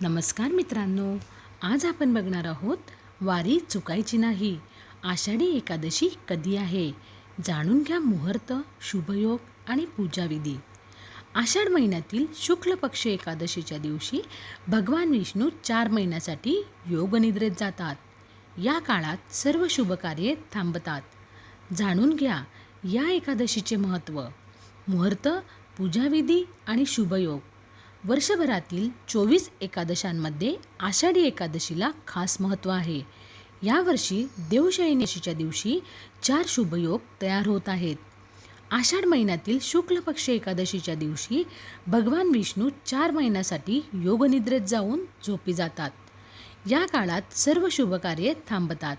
नमस्कार मित्रांनो आज आपण बघणार आहोत वारी चुकायची नाही आषाढी एकादशी कधी आहे? जाणून घ्या मुहूर्त शुभयोग आणि पूजाविधी. आषाढ महिन्यातील शुक्ल पक्ष एकादशीच्या दिवशी भगवान विष्णू चार महिन्यासाठी योगनिद्रेत जातात. या काळात सर्व शुभकार्ये थांबतात. जाणून घ्या या एकादशीचे महत्त्व. मुहूर्त पूजाविधी आणि शुभयोग. वर्षभरातील चोवीस एकादशांमध्ये आषाढी एकादशीला खास महत्त्व आहे. यावर्षी देवशयनीशीच्या दिवशी चार शुभयोग तयार होत आहेत. आषाढ महिन्यातील शुक्ल पक्ष एकादशीच्या दिवशी भगवान विष्णू चार महिन्यासाठी योगनिद्रेत जाऊन झोपी जातात. या काळात सर्व शुभकार्ये थांबतात.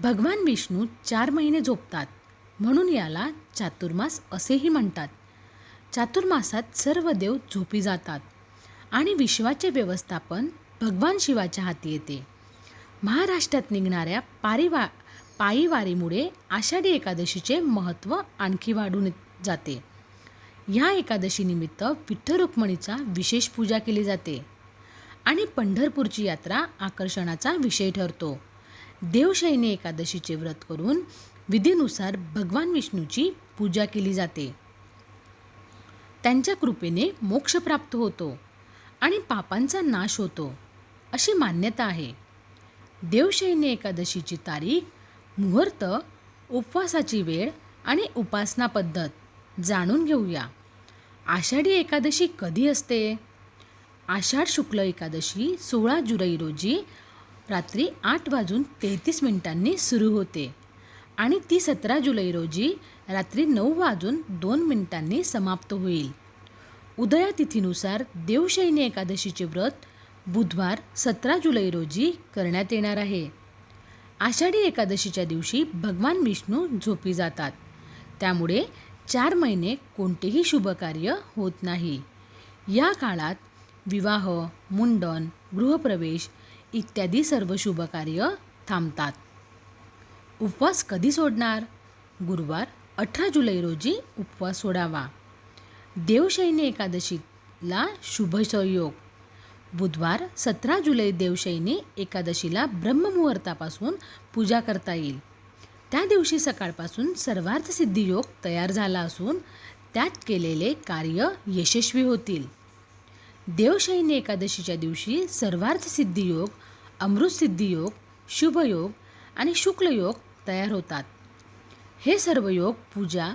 भगवान विष्णू चार महिने झोपतात म्हणून याला चातुर्मास असेही म्हणतात. चातुर्मासात सर्व देव झोपी जातात आणि विश्वाचे व्यवस्थापन भगवान शिवाच्या हाती येते. महाराष्ट्रात निघणाऱ्या पारिवा पायीवारीमुळे आषाढी एकादशीचे महत्त्व आणखी वाढून जाते. या एकादशीनिमित्त विठ्ठल रुक्मिणीचा विशेष पूजा केली जाते आणि पंढरपूरची यात्रा आकर्षणाचा विषय ठरतो. देवशयनी एकादशीचे व्रत करून विधीनुसार भगवान विष्णूची पूजा केली जाते. त्यांच्या कृपेने मोक्ष प्राप्त होतो आणि पापांचा नाश होतो अशी मान्यता आहे. देवशयनी एकादशीची तारीख मुहूर्त उपवासाची वेळ आणि उपासना पद्धत जाणून घेऊया. आषाढी एकादशी कधी असते? आषाढ शुक्ल एकादशी सोळा जुलै रोजी रात्री आठ वाजून तेहतीस मिनिटांनी सुरू होते. आणि ती सतरा जुलै रोजी रात्री नऊ वाजून दोन मिनिटांनी समाप्त होईल. उदया तिथीनुसार देवशैनी एकादशीचे व्रत बुधवार सतरा जुलै रोजी करण्यात येणार आहे. आषाढी एकादशीच्या दिवशी भगवान विष्णू झोपी जातात. त्यामुळे चार महिने कोणतेही शुभकार्य होत नाही. या काळात विवाह मुंडन गृहप्रवेश इत्यादी सर्व शुभकार्य थांबतात. उपवास कधी सोडणार? गुरुवार अठरा जुलै रोजी उपवास सोडावा. देवशैनी एकादशीला शुभ संयोग बुधवार सतरा जुलै देवशयनी एकादशीला ब्रह्ममुहूर्तापासून पूजा करता येईल. त्या दिवशी सकाळपासून सर्वार्थ सिद्धियोग तयार झाला असून त्यात केलेले कार्य यशस्वी होतील. देवशैनी एकादशीच्या दिवशी सर्वार्थ सिद्धियोग अमृतसिद्धियोग शुभयोग आणि शुक्लयोग तयार होतात. हे सर्व योग पूजा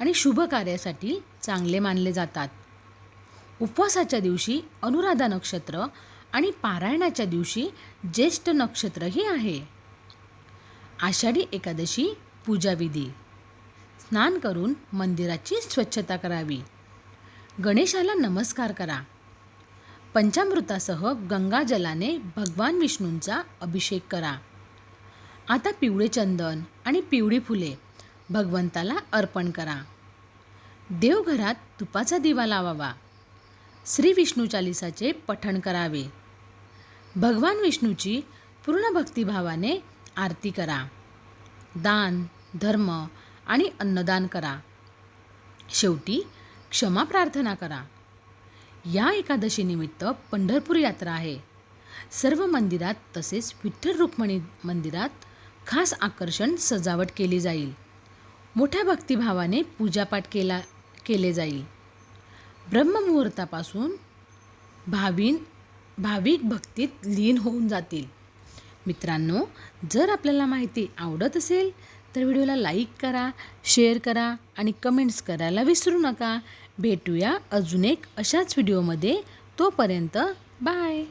आणि शुभ कार्यासाठी चांगले मानले जातात. उपवासाच्या दिवशी अनुराधा नक्षत्र आणि पारायणाच्या दिवशी ज्येष्ठ नक्षत्रही आहे. आषाढी एकादशी पूजाविधी. स्नान करून मंदिराची स्वच्छता करावी. गणेशाला नमस्कार करा. पंचामृतासह गंगाजलाने भगवान विष्णूंचा अभिषेक करा. आता पिवळे चंदन आणि पिवळी फुले. भगवंताला अर्पण करा. देवघरात तुपाचा दिवा लावावा. श्री विष्णू चालिसाचे पठण करावे. भगवान विष्णूची पूर्ण भक्तिभावाने आरती करा. दान धर्म आणि अन्नदान करा. शेवटी क्षमा प्रार्थना करा. या एकादशीनिमित्त पंढरपूर यात्रा आहे. सर्व मंदिरात तसेच विठ्ठल रुक्मिणी मंदिरात खास आकर्षण सजावट केली जाईल. मोठ्या भक्तिभावाने पूजापाठ केला केले जाईल. ब्रह्ममुहूर्तापासून भावीन भाविक भक्तीत लीन होऊन जातील. मित्रांनो जर आपल्याला माहिती आवडत असेल तर व्हिडिओला लाईक करा शेअर करा आणि कमेंट्स करायला विसरू नका. भेटूया अजून एक अशाच व्हिडिओमध्ये. तोपर्यंत बाय!